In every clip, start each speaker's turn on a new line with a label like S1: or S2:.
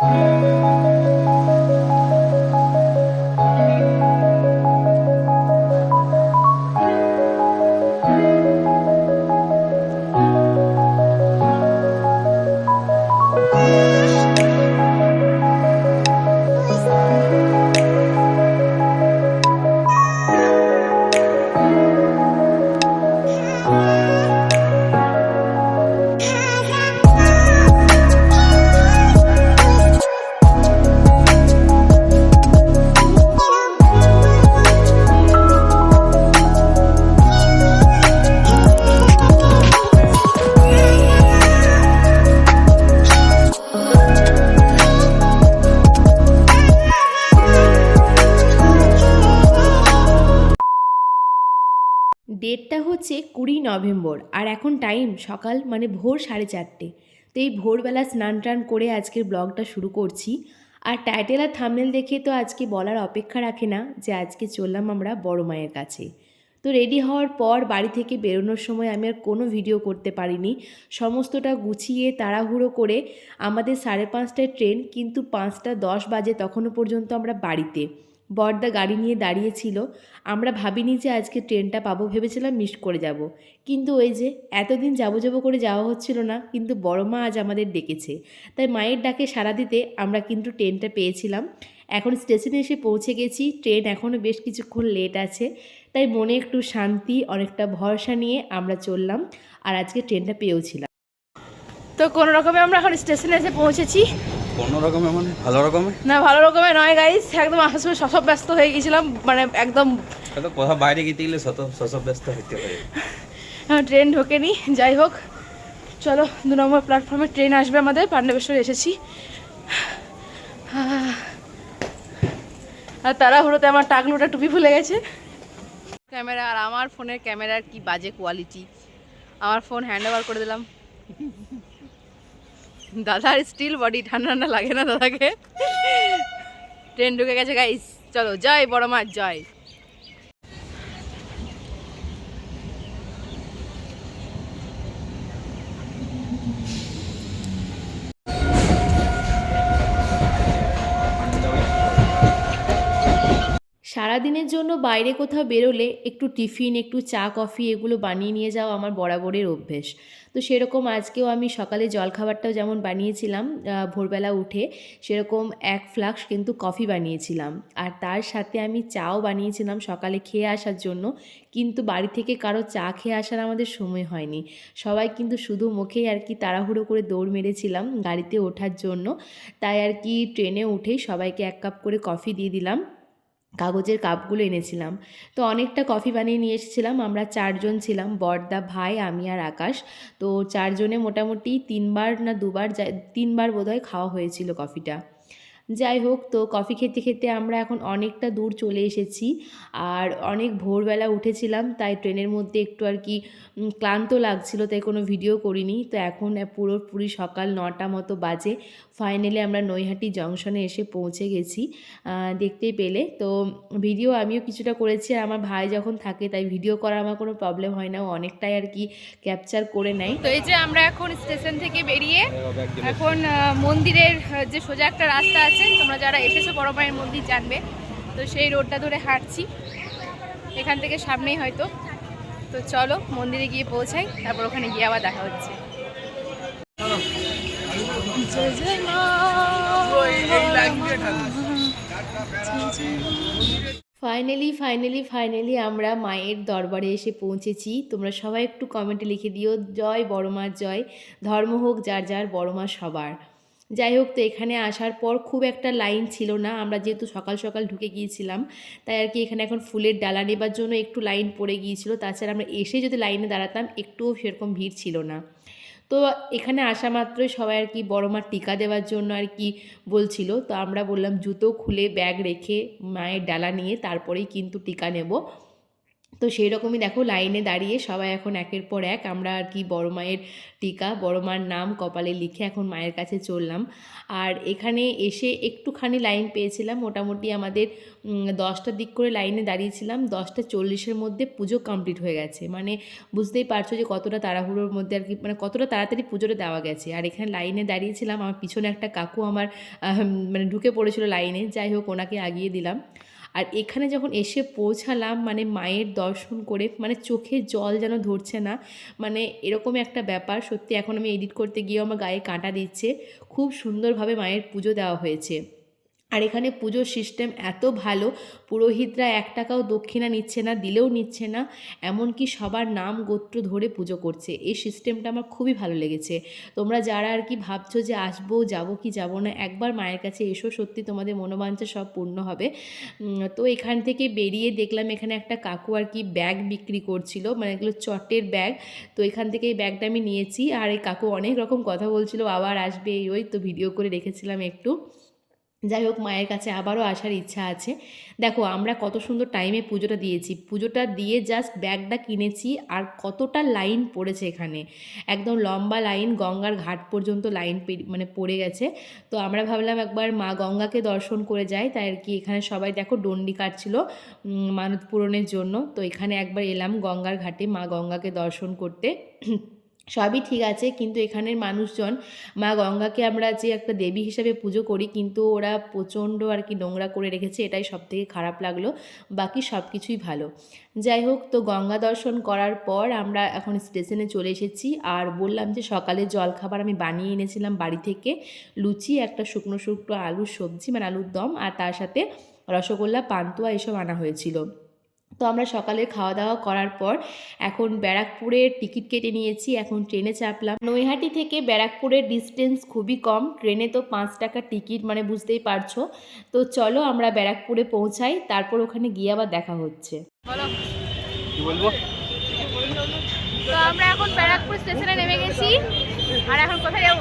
S1: Thank you. November. আর এখন time সকাল মানে ভোর সাড়ে চারটে। তো এই ভোরবেলা স্নান টান করে আজকের ব্লগটা শুরু করছি। আর টাইটেল আর থামনেল দেখে তো আজকে বলার অপেক্ষা রাখে না যে আজকে চললাম আমরা বড় মায়ের কাছে। তো রেডি হওয়ার পর বাড়ি থেকে বেরোনোর সময় আমি আর কোনো ভিডিও করতে পারিনি। সমস্তটা গুছিয়ে তাড়াহুড়ো করে আমাদের সাড়ে পাঁচটায় ট্রেন কিন্তু পাঁচটা দশ বাজে তখনও পর্যন্ত আমরা বাড়িতে। বর্দা গাড়ি নিয়ে দাঁড়িয়েছিল। আমরা ভাবিনি যে আজকে ট্রেনটা পাবো, ভেবেছিলাম মিস করে যাব। কিন্তু ওই যে এতদিন যাব যাব করে যাওয়া হচ্ছিল না, কিন্তু বড় মা আজ আমাদের ডেকেছে। তাই মায়ের ডাকে সাড়া দিতে আমরা কিন্তু ট্রেনটা পেয়েছিলাম। এখন স্টেশনে এসে পৌঁছে গেছি। ট্রেন এখনও বেশ কিছুক্ষণ লেট আছে। তাই মনে একটু শান্তি, অনেকটা ভরসা নিয়ে আমরা চললাম আর আজকে ট্রেনটা পেয়েওছিলাম। তো কোনো রকমে আমরা এখন স্টেশনে এসে পৌঁছেছি।
S2: কোনো রকমে মানে? ভালো রকমে?
S1: না ভালো রকমের নয় গাইস একদম সময় সসব ব্যস্ত হয়ে গেছিলাম মানে একদম
S2: কোথাও বাইরে গেতে গেলে শসব ব্যস্ত হইতে হয়
S1: ট্রেন ঢোকেনি যাই হোক। চলো দু নম্বর প্ল্যাটফর্মে ট্রেন আসবে আমাদের পাণ্ডবেশ্বর এসেছি। আর তাড়াহুড়োতে আমার টাকলুটা টুপি ভুলে গেছে। ক্যামেরা আর আমার ফোনের ক্যামেরার কি বাজে কোয়ালিটি আমার ফোন হ্যান্ড ওভার করে দিলাম। দাদার স্টিল বডি ঠান্ডা ঠান্ডা লাগে না দাদাকে? ট্রেন ঢুকে গেছে গাইস চলো, জয় বড় মাছ জয়। সারাদিনের জন্য বাইরে কোথাও বেরোলে একটু টিফিন, একটু চা, কফি এগুলো বানিয়ে নিয়ে যাওয়া আমার বরাবরের অভ্যেস। তো সেরকম আজকেও আমি সকালে জলখাবারটাও যেমন বানিয়েছিলাম ভোরবেলা উঠে সেরকম এক ফ্লাক্স কিন্তু কফি বানিয়েছিলাম। আর তার সাথে আমি চাও বানিয়েছিলাম সকালে খেয়ে আসার জন্য, কিন্তু বাড়ি থেকে কারও চা খেয়ে আসার আমাদের সময় হয়নি। সবাই কিন্তু শুধু মুখেই আর কি তাড়াহুড়ো করে দৌড় মেরেছিলাম গাড়িতে ওঠার জন্য। তাই আর কি ট্রেনে উঠেই সবাইকে এক কাপ করে কফি দিয়ে দিলাম। কাগজের কাপগুলো এনেছিলাম। তো অনেকটা কফি বানিয়ে নিয়ে এসেছিলাম। আমরা চারজন ছিলাম, বর্দা, ভাই, আমি আর আকাশ। তো চারজনে মোটামুটি তিনবার না দুবার তিনবার বোধহয় খাওয়া হয়েছিল কফিটা। যাই হোক, তো কফি খেতে খেতে আমরা এখন অনেকটা দূর চলে এসেছি। আর অনেক ভোরবেলা উঠেছিলাম, তাই ট্রেনের মধ্যে একটু আর কি ক্লান্ত লাগছিল, তাই কোনো ভিডিও করিনি। তো এখন পুরোপুরি সকাল নটা মতো বাজে। ফাইনালি আমরা নৈহাটি জংশনে এসে পৌঁছে গেছি। দেখতেই পেলে। তো ভিডিও আমিও কিছুটা করেছি, আর আমার ভাই যখন থাকে, তাই ভিডিও করা আমার কোনো প্রবলেম হয় না। অনেকটাই আর কি ক্যাপচার করে নেয়। তো এই যে আমরা এখন স্টেশন থেকে বেরিয়ে, এখন মন্দিরের যে সোজা একটা রাস্তা আছে তোমরা যারা এসেছ বড় মায়ের মন্দির জানবে। তো সেই রোডটা ধরে হাঁটছি। এখান থেকে সামনেই হয়তো। তো চলো, মন্দিরে গিয়ে পৌঁছাই, তারপর ওখানে গিয়ে আবার দেখা হচ্ছে। ফাইনালি ফাইনালি ফাইনালি আমরা মায়ের দরবারে এসে পৌঁছেছি। তোমরা সবাই একটু কমেন্টে লিখে দিও, জয় বড় মার জয় ধর্ম হোক যার যার বড় মা সবার। যাই হোক তো এখানে আসার পর খুব একটা লাইন ছিল না, আমরা যেহেতু সকাল সকাল ঢুকে গিয়েছিলাম, তাই আর কি এখানে এখন ফুলের ডালা নেবার জন্য একটু লাইন পড়ে গিয়েছিল, তাছাড়া আমরা এসে যদি লাইনে দাঁড়াতাম একটুও সেরকম ভিড় ছিল না। তো এখানে আসা মাত্রই সবাই আর কি বড় মার টিকা দেওয়ার জন্য আর কি বলছিল, তো আমরা বললাম জুতো খুলে ব্যাগ রেখে মায়ের ডালা নিয়ে তারপরেই কিন্তু টিকা নেব। তো সেই রকমই দেখো লাইনে দাঁড়িয়ে সবাই এখন একের পর এক আমরা আর কি বড় মায়ের টিকা বড় মার নাম কপালে লিখে এখন মায়ের কাছে চললাম। আর এখানে এসে একটুখানি লাইন পেয়েছিলাম মোটামুটি আমাদের উম, দশটার দিক করে লাইনে দাঁড়িয়েছিলাম দশটা চল্লিশের মধ্যে পুজো কমপ্লিট হয়ে গেছে। মানে বুঝতেই পারছ যে কতটা তাড়াহুড়োর মধ্যে আর কি মানে কতটা তাড়াতাড়ি পুজোটা দেওয়া গেছে। আর এখানে লাইনে দাঁড়িয়েছিলাম আমার পিছনে একটা কাকু আমার মানে ঢুকে পড়েছিল লাইনে যাই হোক ওনাকে আগিয়ে দিলাম। আর এখানে যখন এসে পৌঁছালাম মানে মায়ের দর্শন করে মানে চোখে জল যেন ধরছে না মানে এরকম একটা ব্যাপার, সত্যি এখন আমি এডিট করতে গিয়েও আমার গায়ে কাঁটা দিচ্ছে। খুব সুন্দরভাবে মায়ের পুজো দেওয়া হয়েছে। আর এখানে পুজোর সিস্টেম এত ভালো, পুরোহিতরা এক টাকাও দক্ষিণা নিচ্ছে না, দিলেও নিচ্ছে না, এমনকি সবার নাম গোত্র ধরে পুজো করছে। এই সিস্টেমটা আমার খুবই ভালো লেগেছে। তোমরা যারা আর কি ভাবছ যে আসব, যাব কি যাব না, একবার মায়ের কাছে এসো, সত্যি তোমাদের মনোবাঞ্ছা সব পূর্ণ হবে। তো এখান থেকে বেরিয়ে দেখলাম এখানে একটা কাকু আর কি ব্যাগ বিক্রি করছিল মানে এগুলো চটের ব্যাগ। তো এখান থেকে এই ব্যাগটা আমি নিয়েছি, আর এই কাকু অনেক রকম কথা বলছিল আবার আসবে। এই ওই তো ভিডিও করে রেখেছিলাম একটু। যাই হোক, মায়ের কাছে আবারও আসার ইচ্ছা আছে। দেখো, আমরা কত সুন্দর টাইমে পুজোটা দিয়েছি। পুজোটা দিয়ে জাস্ট ব্যাগটা কিনেছি আর কতটা লাইন পড়েছে এখানে। একদম লম্বা লাইন গঙ্গার ঘাট পর্যন্ত লাইন মানে পড়ে গেছে। তো আমরা ভাবলাম একবার মা গঙ্গাকে দর্শন করে যাই। তাই আর কি, এখানে সবাই দেখো ডন্ডি কাটছিল মানত পূরণের জন্য। তো এখানে একবার এলাম গঙ্গার ঘাটে মা গঙ্গাকে দর্শন করতে। সবই ঠিক আছে, কিন্তু এখানের মানুষজন, মা গঙ্গাকে আমরা যে একটা দেবী হিসাবে পুজো করি, কিন্তু ওরা প্রচণ্ড আর কি নোংরা করে রেখেছে, এটাই সব থেকে খারাপ লাগল, বাকি সব কিছুই ভালো। যাই হোক, তো গঙ্গা দর্শন করার পর আমরা এখন স্টেশনে চলে এসেছি, আর বললাম যে সকালে জলখাবার আমি বানিয়ে এনেছিলাম বাড়ি থেকে, লুচি, একটা শুকনো শুকনো আলুর সবজি মানে আলুর দম, আর তার সাথে রসগোল্লা, পান্তুয়া এসব আনা হয়েছিল। তো আমরা সকালে খাওয়া দাওয়া করার পর এখন ব্যারাকপুরের টিকিট কেটে নিয়েছি এখন ট্রেনে চাপলাম। নৈহাটি থেকে ব্যারাকপুরের ডিস্টেন্স খুবই কম ট্রেনে তো পাঁচ টাকা টিকিট মানে বুঝতেই পারছ। তো চলো আমরা ব্যারাকপুরে পৌঁছাই তারপর ওখানে গিয়ে আবার দেখা হচ্ছে।
S2: বলব?
S3: তো আমরা এখন ব্যারাকপুর স্টেশনে নেমে গেছি আর এখন কোথায় যাব?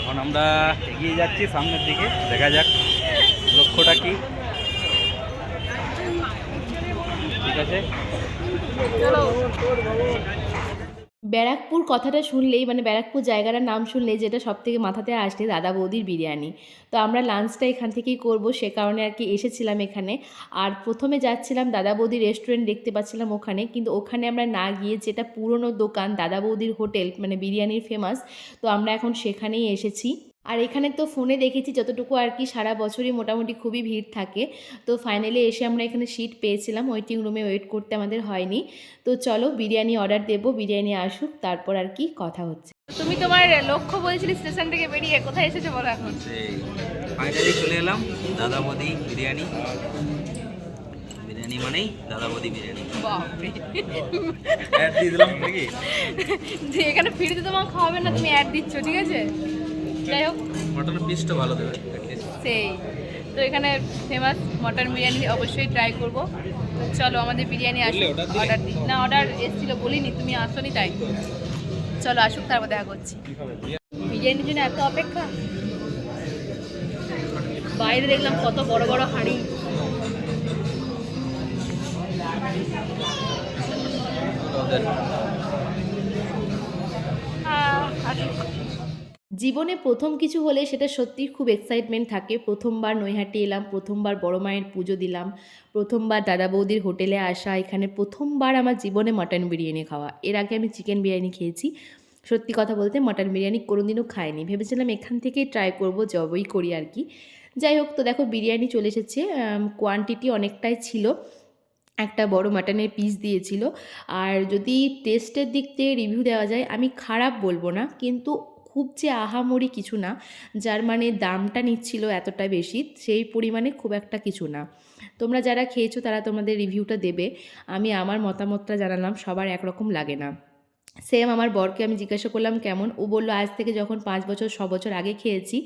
S2: এখন আমরা এগিয়ে যাচ্ছি সামনের দিকে দেখা যাক লক্ষ্যটা কি ঠিক আছে।
S1: ব্যারাকপুর কথাটা শুনলেই মানে ব্যারাকপুর জায়গাটার নাম শুনলেই যেটা সব থেকে মাথাতে আসলে দাদা বৌদির বিরিয়ানি। তো আমরা লাঞ্চটা এখান থেকেই করব, সে কারণে আর কি এসেছিলাম এখানে। আর প্রথমে যাচ্ছিলাম দাদা বৌদির রেস্টুরেন্ট দেখতে পাচ্ছিলাম ওখানে, কিন্তু ওখানে আমরা না গিয়ে যেটা পুরনো দোকান, দাদা বৌদির হোটেল মানে বিরিয়ানির ফেমাস তো আমরা এখন সেখানেই এসেছি। আর এখানে তো ফোনে দেখেছি যতটুকু আর কি সারা বছরই মোটামুটি খুবই ভিড় থাকে। তো ফাইনালি এসে আমরা এখানে সিট পেয়েছিলাম ওয়েটিং রুমে ওয়েট করতে আমাদের হয়নি। তো চলো বিরিয়ানি অর্ডার দেবো বিরিয়ানি আসুক তারপর আর কি কথা হচ্ছে।
S3: তুমি তোমার লক্ষ্য বলছিলে স্টেশন থেকে বেরিয়ে কোথায় এসেছ বলো এখন?
S2: ফাইনালি চলে এলাম দাদা বদি বিরিয়ানি। বিরিয়ানি মানেই দাদা বদি বিরিয়ানি।
S3: বাপরে।
S2: অ্যাড দিয়ে দিলাম নাকি?
S3: এখানে ফিরতে তোমার খাওয়াবে না তুমি অ্যাড দিচ্ছ ঠিক আছে? যাই হোক।
S2: মটনের পিসটা ভালো দেবে
S3: সেই। তো এখানে ফেমাস মটন বিরিয়ানি অবশ্যই ট্রাই করব। চলো আমাদের বিরিয়ানি আসুক অর্ডার দিই না অর্ডার এসেছিল বলিনি তুমি আসোনি তাই। চলো আসুক তারপর দেখা করছি। বিরিয়ানির জন্য এত অপেক্ষা? বাইরে দেখলাম কত বড় বড় হাঁড়ি। আসুক।
S1: জীবনে প্রথম কিছু হলে সেটা সত্যিই খুব এক্সাইটমেন্ট থাকে। প্রথমবার নৈহাটি এলাম, প্রথমবার বড় মায়ের পুজো দিলাম, প্রথমবার দাদা বৌদির হোটেলে আসা, এখানে প্রথমবার আমার জীবনে মাটন বিরিয়ানি খাওয়া। এর আগে আমি চিকেন বিরিয়ানি খেয়েছি। সত্যি কথা বলতে মাটন বিরিয়ানি কোনোদিনও খাইনি। ভেবেছিলাম এখান থেকেই ট্রাই করব জবই করি আর কি। যাই হোক, তো দেখো বিরিয়ানি চলে এসেছে। কোয়ান্টিটি অনেকটাই ছিল। একটা বড় মাটনের পিস দিয়েছিল। আর যদি টেস্টের দিক থেকে রিভিউ দেওয়া যায়, আমি খারাপ বলব না। কিন্তু খুব যে আহামরি কিছু না, যার মানে দামটা নিচ্ছিল এতটা বেশি, সেই পরিমাণে খুব একটা কিছু না। তোমরা যারা খেয়েছো তারা তোমাদের রিভিউটা দেবে। আমি আমার মতামতটা জানালাম, সবার একরকম লাগে না। সেম আমার বরকে আমি জিজ্ঞাসা করলাম, কেমন? ও বলল, আজ থেকে যখন পাঁচ বছর, ছ বছর আগে খেয়েছি,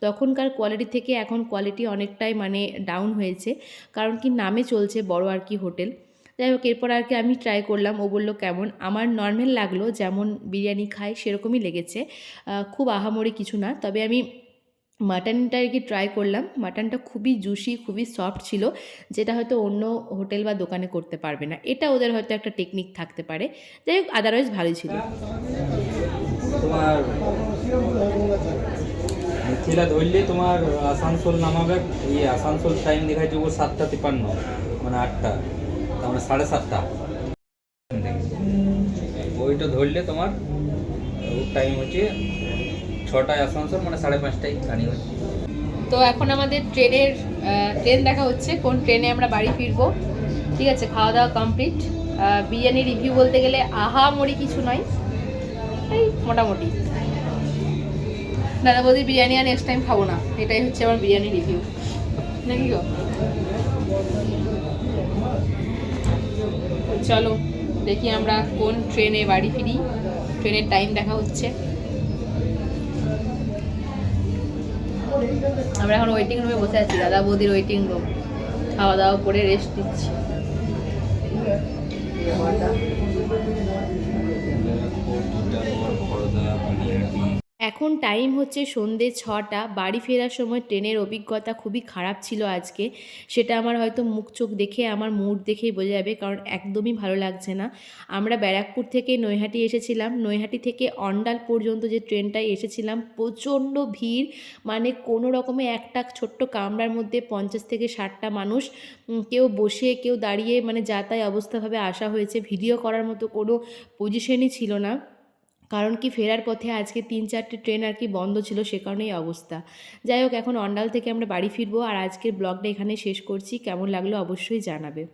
S1: তখনকার কোয়ালিটি থেকে এখন কোয়ালিটি অনেকটাই মানে ডাউন হয়েছে, কারণ কি নামে চলছে বড় আর কি হোটেল যাই হোক, এরপর আর কি আমি ট্রাই করলাম। ও বলল, কেমন? আমার নর্মাল লাগল, যেমন বিরিয়ানি খাই, সেরকমই লেগেছে। খুব আহামরি কিছু না, তবে আমি মাটনটা আর কি ট্রাই করলাম। মাটনটা খুবই জুসি খুবই সফট ছিল, যেটা হয়তো অন্য হোটেল বা দোকানে করতে পারবে না। এটা ওদের হয়তো একটা টেকনিক থাকতে পারে। যাই হোক আদারওয়াইজ ভালোই ছিল।
S4: মিথিলা ধরলে তোমার আসানসোল নামাবে, এই আসানসোল টাইম দেখাচ্ছে ও সাতটা তিপান্ন মানে আটটা। তার মানে সাড়ে সাতটা। ওইটা ধরলে তোমার টাইম হচ্ছে ছটায় আসানসোল মানে সাড়ে পাঁচটায় গাড়ি হচ্ছে।
S3: তো এখন আমাদের ট্রেনের ট্রেন দেখা হচ্ছে, কোন ট্রেনে আমরা বাড়ি ফিরবো। ঠিক আছে খাওয়া দাওয়া কমপ্লিট বিরিয়ানি রিভিউ বলতে গেলে আহা মরি কিছু নয়। এই মোটামুটি। দাদা বৌদির বিরিয়ানি আর নেক্সট টাইম খাব না। এটাই হচ্ছে আমার বিরিয়ানি রিভিউ নাকি গো? চলো, দেখি আমরা কোন ট্রেনে বাড়ি ফিরি। ট্রেনের টাইম দেখা হচ্ছে। আমরা এখন ওয়েটিং রুমে বসে আছি, দাদা বৌদির ওয়েটিং রুম খাওয়া দাওয়া করে রেস্ট নিচ্ছি।
S1: এখন টাইম হচ্ছে সন্ধে ছটা, বাড়ি ফেরার সময় ট্রেনের অভিজ্ঞতা খুবই খারাপ ছিল আজকে। সেটা আমার হয়তো মুখ চোখ দেখে, আমার মুড দেখেই বোঝা যাবে, কারণ একদমই ভালো লাগছে না। আমরা ব্যারাকপুর থেকে নৈহাটি এসেছিলাম। নৈহাটি থেকে অন্ডাল পর্যন্ত যে ট্রেনটায় এসেছিলাম, প্রচণ্ড ভিড়। মানে কোনো রকমে একটা ছোট্ট কামরার মধ্যে পঞ্চাশ থেকে ষাটটা মানুষ কেউ বসে, কেউ দাঁড়িয়ে মানে যাতায় অবস্থাভাবে আসা হয়েছে। ভিডিও করার মতো কোনো পজিশনই ছিল না। কারণ কি ফেরার পথে আজকে তিন চারটে ট্রেন আর কি বন্ধ ছিল, সে কারণেই অবস্থা। যাই হোক, এখন অন্ডাল থেকে আমরা বাড়ি ফিরবো আর আজকের ব্লগটা এখানে শেষ করছি। কেমন লাগল অবশ্যই জানাবে।